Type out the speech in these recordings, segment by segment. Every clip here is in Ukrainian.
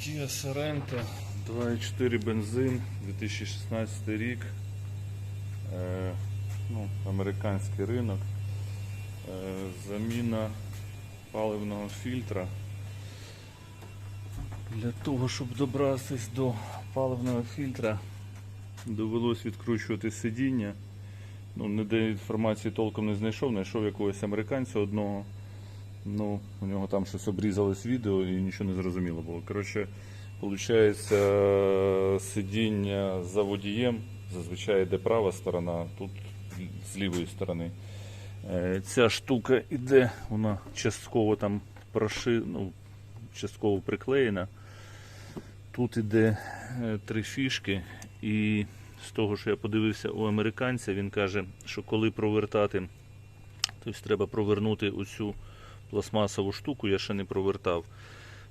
Kia Sorento 2.4 бензин, 2016 рік. Е, ну, американський ринок. Е, заміна паливного фільтра. Для того, щоб добратися до паливного фільтра, довелось відкручувати сидіння. Ну, ніде інформації толком не знайшов, знайшов якогось американця одного. Ну, у нього там щось обрізалось відео і нічого не зрозуміло було. Коротше, виходить, сидіння за водієм, зазвичай йде права сторона, тут з лівої сторони. Е, Ця штука іде, вона частково там проши, ну, частково приклеєна. Тут іде е, три фішки, і з того, що я подивився у американця, він каже, що коли провертати, тобто треба провернути оцю пластмасову штуку, я ще не провертав,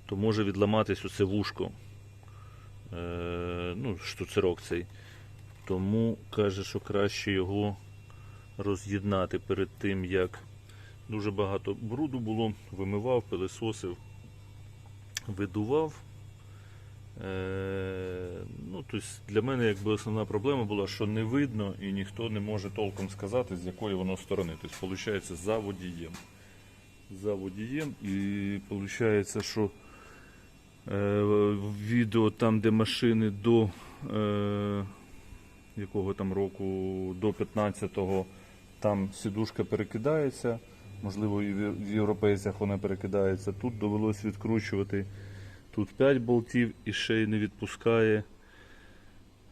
то може відламатись оце вушко. Е, ну, штуцерок цей. Тому каже, що краще його роз'єднати перед тим, як дуже багато бруду було, вимивав, пилисосив, видував. Е, ну, тобто для мене якби основна проблема була, що не видно і ніхто не може толком сказати, з якої воно сторони. Тобто, виходить, за водієм. За водієм. І виходить, що е, відео там, де машини до е, якого там року, до 15-го, там сідушка перекидається. Можливо, і в європейцях вона перекидається. Тут довелось відкручувати. Тут 5 болтів і ще й не відпускає.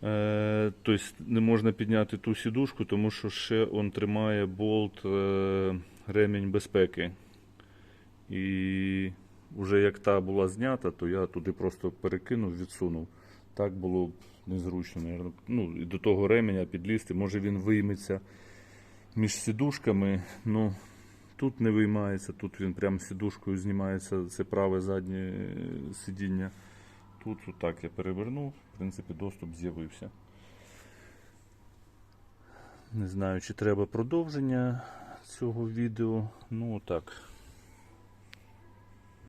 Е, тобто не можна підняти ту сідушку, тому що ще он тримає болт ремінь безпеки. І вже як та була знята, то я туди просто перекинув, відсунув. Так було б незручно. наверно. Ну, і до того ременя підлізти. Може він вийметься між сідушками. Ну, тут не виймається, тут він прям сідушкою знімається, це праве заднє е, сидіння. Тут отак я перевернув, в принципі, доступ з'явився. Не знаю, чи треба продовження цього відео. Ну так,